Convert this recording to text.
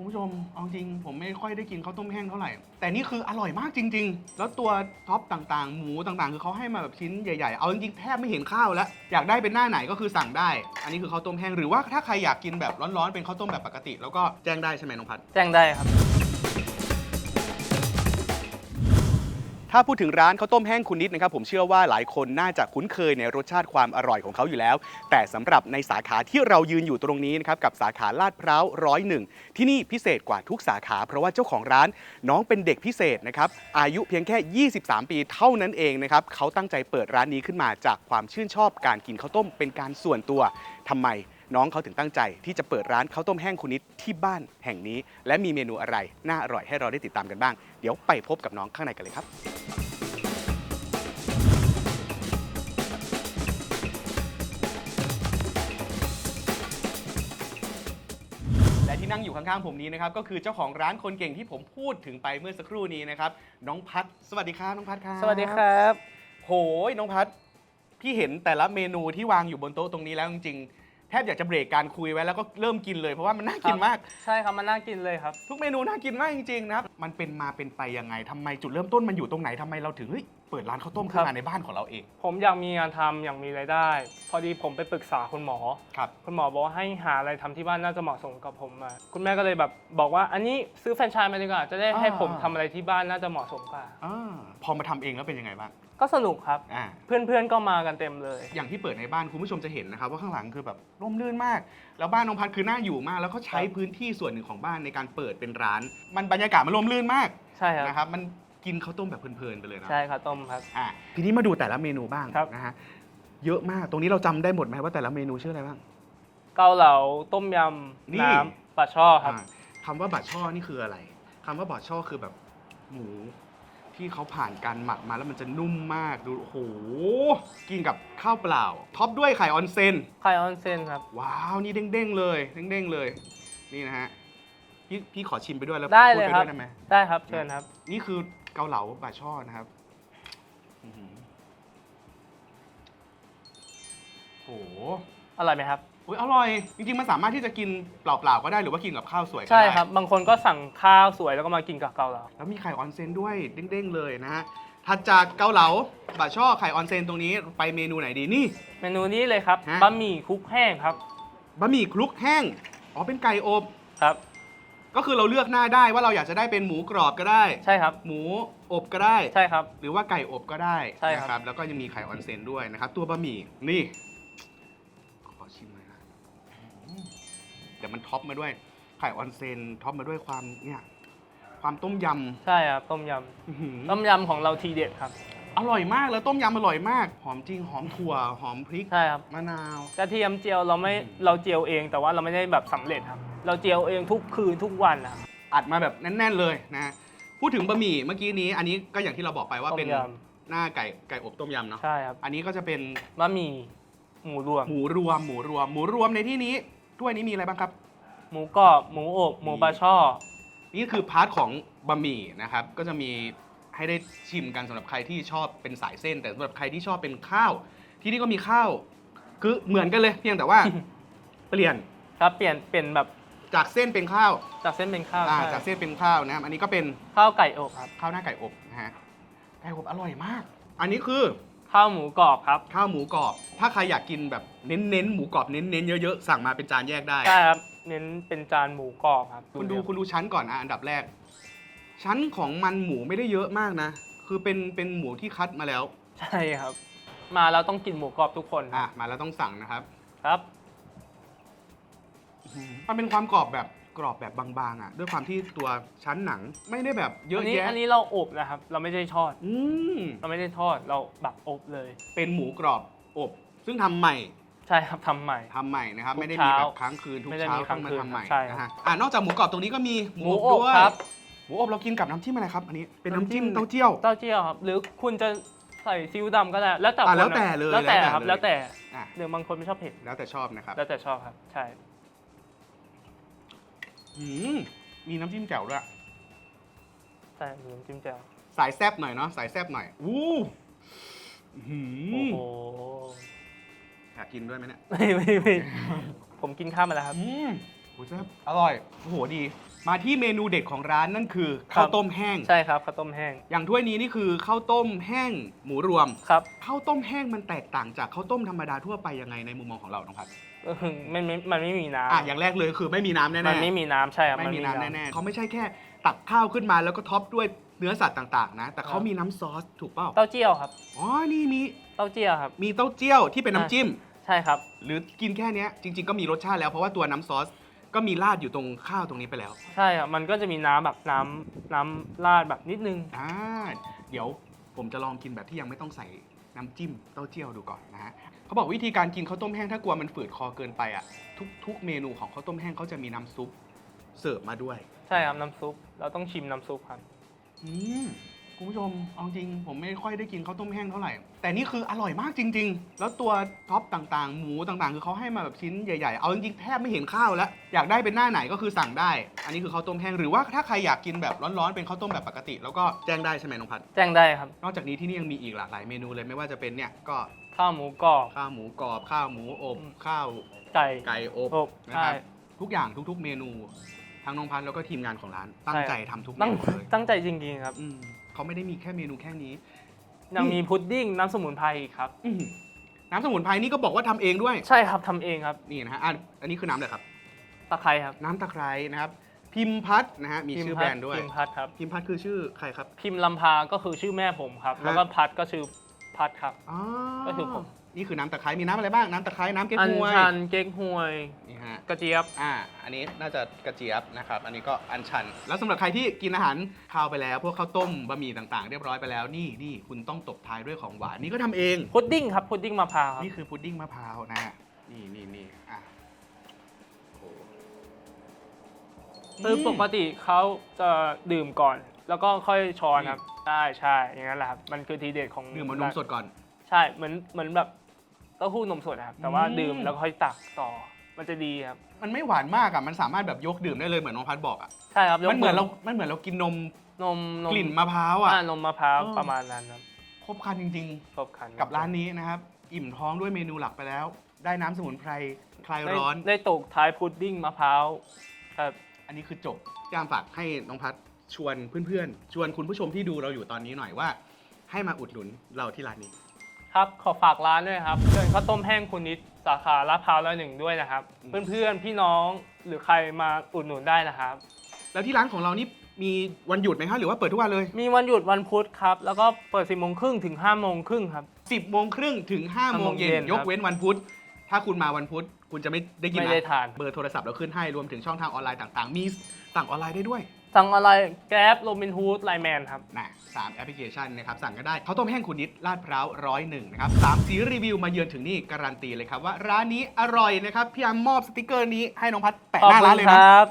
คุณผู้ชมเอาจริง ผมไม่ค่อยได้กินข้าวต้มแห้งเท่าไหร่ แต่นี่คืออร่อยมากจริง ๆ แล้วตัวท็อปต่างๆ หมูต่างๆ คือเขาให้มาแบบชิ้นใหญ่ๆ เอาจริงๆแทบไม่เห็นข้าวแล้ว อยากได้เป็นหน้าไหนก็คือสั่งได้ อันนี้คือข้าวต้มแห้งหรือว่าถ้าใครอยากกินแบบร้อนๆ เป็นข้าวต้มแบบปกติ แล้วก็แจ้งได้ใช่ไหมน้องพัด แจ้งได้ครับ ถ้าพูดถึงร้านข้าวต้มแห้งคุณนิดนะครับผมเชื่อว่าหลายคนน่าจะคุ้นเคยในรสชาติความอร่อยของเขาอยู่แล้ว แต่สำหรับในสาขาที่เรายืนอยู่ตรงนี้นะครับกับสาขาลาดพร้าวร้อยหนึ่งที่นี่พิเศษกว่าทุกสาขา เพราะว่าเจ้าของร้านน้องเป็นเด็กพิเศษนะครับอายุเพียงแค่ 23 ปีเท่านั้นเองนะครับเขาตั้งใจเปิดร้านนี้ขึ้นมาจากความชื่นชอบการกินข้าวต้มเป็นการส่วนตัวทำไมน้องเขาถึงตั้งใจที่จะเปิดร้านข้าวต้มแห้งคุณนิดที่บ้านแห่งนี้ และมีเมนูอะไรน่าอร่อยให้เราได้ติดตามกันบ้าง เดี๋ยวไปพบกับน้องข้างในกันเลยครับ และที่นั่งอยู่ข้างๆผมนี้นะครับก็คือเจ้าของร้านคนเก่งที่ผมพูดถึงไปเมื่อสักครู่นี้นะครับน้องพัดสวัสดีครับน้องพัดครับสวัสดีครับ โหยน้องพัดพี่เห็นแต่ละเมนูที่วางอยู่บนโต๊ะตรงนี้แล้วจริงๆ แทบอยากจะเบรกการคุยไว้แล้วก็เริ่มกินเลยเพราะว่ามันน่ากินมาก ใช่ครับมันน่ากินเลยครับ ทุกเมนูน่ากินมากจริงๆนะครับ มันเป็นมาเป็นไปยังไงทำไมจุดเริ่มต้นมันอยู่ตรงไหนทำไมเราถึงเฮ้ยเปิดร้านข้าวต้มขึ้นครัมาบในบ้านของเราเองผมอยากมีงานทำอยากมีรายได้ พอดีผมไปปรึกษาคุณหมอ ครับคุณหมอบอกว่าให้หาอะไรทำที่บ้านน่าจะเหมาะสมกับผมมาคุณแม่ก็เลยแบบบอกว่า อันนี้ซื้อแฟรนไชส์มาดีกว่าจะได้ให้อ่าผมทำอะไรที่บ้านน่าจะเหมาะสมกว่า อาพอมาทำเองแล้วเป็นยังไงบ้าง ก็สนุกครับ อ่า เพื่อนๆก็มากันเต็มเลย อย่างที่เปิดในบ้านคุณผู้ชมจะเห็นนะครับว่าข้างหลังคือแบบร่มรื่นมาก แล้วบ้านน้องพัดคือน่าอยู่มาก แล้วก็ใช้ครับพื้นที่ส่วนหนึ่งของบ้านในการเปิดเป็นร้าน มันบรรยากาศมันร่มรื่นมากใช่ครับ นะครับมันกินข้าวต้มแบบเพลินๆไปเลยนะใช่ครับต้มครับ อะทีนี้มาดูแต่ละเมนูบ้างครับ นะฮะเยอะมากตรงนี้เราจำได้หมดไหมว่าแต่ละเมนูชื่ออะไรบ้าง เกาเหลาต้มยนี่ำน้ำปลาช่อครับ อ่าคำว่าบะช่อนี่คืออะไรคำว่าบะช่อคือแบบหมู ที่เขาผ่านการหมักมาแล้วมันจะนุ่มมากดูโอ้โหกินกับข้าวเปล่า ท็อปด้วยไข่ออนเซนไข่ออนเซนครับ ว้าวนี่เด้งๆเลยเด้งๆเลย นี่นะฮะพี่พี่ขอชิมไปด้วยแล้วได้พูเลยไปครับ ด้วยได้ไหมได้ครับเชิญครับ นี่คือเกาเหลาบะช่อนะครับอื้อหือโอ้โห อร่อยไหมครับ อุ๊ยอร่อย จริงๆ มันสามารถที่จะกินเปล่าๆ ก็ได้หรือว่ากินกับข้าวสวยก็ใช่ได้ครับ บางคนก็สั่งข้าวสวยแล้วก็มากินกับเกาเหลาแล้วมีไข่ออนเซนด้วยเด้งๆ เลยนะฮะถัดจากเกาเหลาบะช่อไข่ออนเซนตรงนี้ไปเมนูไหนดีนี่ เมนูนี้เลยครับฮะ บะหมี่คลุกแห้งครับบะหมี่คลุกแห้ง อ๋อเป็นไก่อบ ครับ ก็คือเราเลือกหน้าได้ว่าเราอยากจะได้เป็นหมูกรอบก็ได้ ใช่ครับ หมูอบก็ได้ ใช่ครับ หรือว่าไก่อบก็ได้ใช่ครับ นะครับ แล้วก็ยังมีไข่ออนเซนด้วยนะครับ ตัวบะหมี่นี่ เดี๋ยวมันท็อปมาด้วยไข่ออนเซนท็อปมาด้วยความเนี่ยความต้มยำใช่ครับต้มยอื้อหือำต้มยำของเราทีเด็ดครับ อร่อยมากแล้วต้มยำอร่อยมาก หอมจริงหอมถั่วหอมพริกใช่ครับมะนาว กระเทียมเจียวเราไม่อืมเราเจียวเองแต่ว่าเราไม่ได้แบบสำเร็จครับ เราเจียวเองทุกคืนทุกวันนะครับ อัดมาแบบแน่นๆเลยนะพูดถึงบะหมี่เมื่อกี้นี้อันนี้ก็อย่างที่เราบอกไปว่าต้มเป็นยหน้าไก่ไก่อบต้มยำเนาะำใช่ครับอันนี้ก็จะเป็นบะหมี่หมูรวมหมูรวมหมูรวม หมูรวมในที่นี้ ถ้วยนี้มีอะไรบ้างครับ หมูกรอบหมูอบหมูปลาช่อ นี่คือพาร์ทของบะหมี่นะครับ ก็จะมีให้ได้ชิมกันสำหรับใครที่ชอบเป็นสายเส้น แต่สำหรับใครที่ชอบเป็นข้าว ที่นี่ก็มีข้าว คือเหมือนกันเลย เพียงแต่ว่า เปลี่ยนครับเปลี่ยนเปลี่ยนแบบจากเส้นเป็นข้าวจากเส้นเป็นข้าวอ่าใช่จากเส้นเป็นข้าวนะครับอันนี้ก็เป็นข้าวไก่อบครับข้าวหน้าไก่อบนะฮะไก่อบอร่อยมาก อันนี้คือ ข้าวหมูกรอบครับข้าวหมูกรอบ ถ้าใครอยากกินแบบเน้นๆหมูกรอบเน้นๆเยอะๆสั่งมาเป็นจานแยกได้ ใช่ครับเน้นเป็นจานหมูกรอบครับคุณดูคุณดูชั้นก่อนนะอันดับแรก ชั้นของมันหมูไม่ได้เยอะมากนะ คือเป็นเป็นหมูที่คัดมาแล้ว ใช่ครับ มาแล้วต้องกินหมูกรอบทุกคนอะ มาแล้วต้องสั่งนะครับ ครับ มันเป็นความกรอบแบบ กรอบแบบบางๆอะด้วยความที่ตัวชั้นหนังไม่ได้แบบเยอะอันนี้แยะอันนี้เราอบนะครับ เราไม่ได้ทอด อืมเราไม่ได้ทอด เราแบบอบเลย เป็นหมูกรอบอบ ซึ่งทำใหม่ ใช่ครับทำใหม่ ทำใหม่นะครับ ทุกไม่ได้มีแบบเช้าค้างคืนทุกไม่ได้เช้ามีต้องมาค้างคืนทำใหม่ใช่ครับนะฮะอ่านอกจากหมูกรอบตรงนี้ก็มีหมูหมูอบอบด้วยครับหมูอบเรากินกับน้ำจิ้มอะไรครับ อันนี้เป็นน้ำจิ้มน้ำจิ้มเต้าเจี้ยว เต้าเจี้ยวครับ หรือคุณจะใส่ซีอิ๊วดำก็ได้ แล้วแต่อะคนแล้วแต่เลยแล้วแต่แล้วแต่ครับเลยแล้วแต่อะหรือบางคนไม่ชอบเผ็ด แล้วแต่ชอบนะครับ แล้วแต่ชอบครับ ใช่ อืมมีน้ำจิ้มแจ่วด้วยใช่หรือน้ำจิ้มแจ่วสายแซบหน่อยเนาะสายแซบหน่อยอู้อื้อหืโอ้อโหอยากกินด้วยไหมเนี่ยไม่ไม่ไม่ผมกินข้าวมาแล้วครับ อืมโหแซบอร่อยโอ้โหดี มาที่เมนูเด็ดของร้านนั่นคือครับ ข้าวต้มแห้ง ใช่ครับข้าวต้มแห้งอย่างถ้วยนี้นี่คือข้าวต้มแห้งหมูรวมครับ ข้าวต้มแห้งมันแตกต่างจากข้าวต้มธรรมดาทั่วไปยังไงในมุมมองของเราน้องพัด ก็คือไม่ไม่มันไม่มีน้อะอย่างแรกเลยคือไม่มีน้ำแน่ำๆมันไม่มีน้ำใช่ครับไม่มีนน้ำแน่ๆเขาไม่ใช่แค่ ตักข้าวขึ้นมาแล้วก็ท็อปด้วยเนื้อสัตว์ต่างๆ นะ แต่เขาครับมีน้ำซอสถูกเปล่าเต้าเจี้ยวครับอ๋อนี่มีเต้าเจี้ยวครับ มีเต้าเจี้ยวที่เป็นน้ำจิ้ม ใช่ครับ หรือกินแค่เนี้ยจริง ๆก็มีรสชาติแล้วเพราะว่าตัวน้ำซอสก็มีราดอยู่ตรงข้าวตรงนี้ไปแล้ว ใช่ครับมันก็จะมีน้ำแบบน้ำน้ำราดแบบนิดนึงอ่าเดี๋ยวผมจะลองกินแบบที่ยังไม่ต้องใส่ น้ำจิ้มเต้าเจี้ยวดูก่อนนะฮะเขาบอกวิธีการกินข้าวต้มแห้งถ้ากลัวมันฝืดคอเกินไปอะทุกทุกเมนูของข้าวต้มแห้งเขาจะมีน้ำซุปเสิร์ฟมาด้วย ใช่ครับน้ำซุป เราต้องชิมน้ำซุปครับ อืม คุณผู้ชมเอาจริง ผมไม่ค่อยได้กินข้าวต้มแห้งเท่าไหร่ แต่นี่คืออร่อยมากจริง ๆ แล้วตัวท็อปต่างๆ หมูต่างๆ คือเขาให้มาแบบชิ้นใหญ่ๆ เอาจริงๆแทบไม่เห็นข้าวแล้ว อยากได้เป็นหน้าไหนก็คือสั่งได้ อันนี้คือข้าวต้มแห้ง หรือว่าถ้าใครอยากกินแบบร้อนๆ เป็นข้าวต้มแบบปกติ แล้วก็แจ้งได้ใช่ไหมน้องพัด แจ้งได้ครับ นอกจากนี้ที่นี่ยังมีอีกหลากหลายเมนูเลยไม่ว่าจะเป็นเนี่ยก็ข้าวหมูกรอบ ข้าวหมูกรอบ ข้าวหมูอบอืมข้าวไก่ ไก่อบอบนะใช่ครับทุกอย่างทุกๆ เมนูทั้งน้องพัดแล้วก็ทีมงานของร้านตั้งใจทำทุกเมตั้งนูเลยตั้งใจจริงๆครับ อืม เขาไม่ได้มีแค่เมนูแค่นี้ ยังมีพุดดิ้งน้ำสมุนไพรอีกครับ อื้อหือน้ำสมุนไพรนี่ก็บอกว่าทำเองด้วย ใช่ครับทำเองครับนี่นะฮะอะอันนี้คือน้ำเลยครับ ตะไคร้ครับน้ำตะไคร้นะครับ พิมพัทนะฮะมีชื่อแบรนด์ด้วย พิมพ์พัดครับ พิมพัทคือชื่อใครครับ พิมพ์ลำพาก็คือชื่อแม่ผมครับฮะแล้วก็พัดก็ชื่อพัดครับอ๋อก็คือผม นี่คือน้ำตะไคร้มีน้ำอะไรบ้างน้ำตะไคร้น้ำเก๊กอัญฮวยชันเก๊กฮวย นี่ฮะกระเจี๊ยบ อ่าอันนี้น่าจะกระเจี๊ยบนะครับอันนี้ก็อัญชัน แล้วสำหรับใครที่กินอาหารคาวไปแล้ว พวกข้าวต้มบะหมี่ต่างๆ เรียบร้อยไปแล้วนี่นี่คุณต้องตบท้ายด้วยของหวานนี่ก็ทำเอง พุดดิ้งครับ พุดดิ้งมะพร้าวครับ นี่คือพุดดิ้งมะพร้าวนะฮะนี่นี่นี่อะโอ้โหคือปกติเขาจะดื่มก่อน แล้วก็ค่อยช้อนนี่ครับ ใช่ใช่อย่างนั้นแหละครับ มันคือทีเด็ดของดื่มมานมสดก่อน ใช่เหมือนเหมือนแบบเต้าหู้นมสดนะครับ แต่ว่าอืม ดื่มแล้วก็ค่อยตักต่อมันจะดีครับ มันไม่หวานมากอะ มันสามารถแบบยกดื่มได้เลยเหมือนน้องพัดบอกอะ ใช่ครับยมันเหมือนเรา มันเหมือนเรากินนมนมนมกลิ่นมะพร้าวอะ อ่านมมะพร้าวเออ ประมาณนั้นครับครบครันจริง ครบครันๆ กับร้านนี้นะครับ อิ่มท้องด้วยเมนูหลักไปแล้ว ได้น้ำสมุนไพรคลายได้ร้อน ได้ตกท้ายพุดดิ้งมะพร้าวครับ อันนี้คือจบยามฝากให้น้องพัดชวนเพื่อนๆ ชวนคุณผู้ชมที่ดูเราอยู่ตอนนี้หน่อยว่า ให้มาอุดหนุนเราที่ร้านนี้ ครับขอฝากร้านด้วยครับเชิญข้าวต้มแห้งคุณนิดสาขาลาดพร้าวร้อยหนึ่งด้วยนะครับอืมเพื่อนๆพี่น้องหรือใครมาอุดหนุนได้นะครับ แล้วที่ร้านของเรานี่มีวันหยุดไหมครับหรือว่าเปิดทุกวันเลย มีวันหยุดวันพุธครับ แล้วก็เปิด 10โมงครึ่งถึง5โมงครึ่งครับ 10โมงครึ่งถึง5โมงเย็5โมงเย็นนยกครับเว้นวันพุธ ถ้าคุณมาวันพุธ คุณจะไม่ได้กินไม่ได้นะทาน เบอร์โทรศัพท์เราขึ้นให้รวมถึงช่องทางออนไลน์ต่างๆ มีสั่งออนไลน์ได้ด้วย สั่งอะไรแก๊บโรบินฮูดไลแมนครับ นะสามแอปพลิเคชันนะครับ สั่งก็ได้ข้าวต้มแห้งคุณนิดลาดพร้าวร้อยหนึ่งนะครับสามสีรีวิวมาเยือนถึงนี่การันตีเลยครับว่าร้านนี้อร่อยนะครับ พี่อามมอบสติกเกอร์นี้ให้น้องพัดแปะขอบหน้าคุร้านณเลยคนะรับ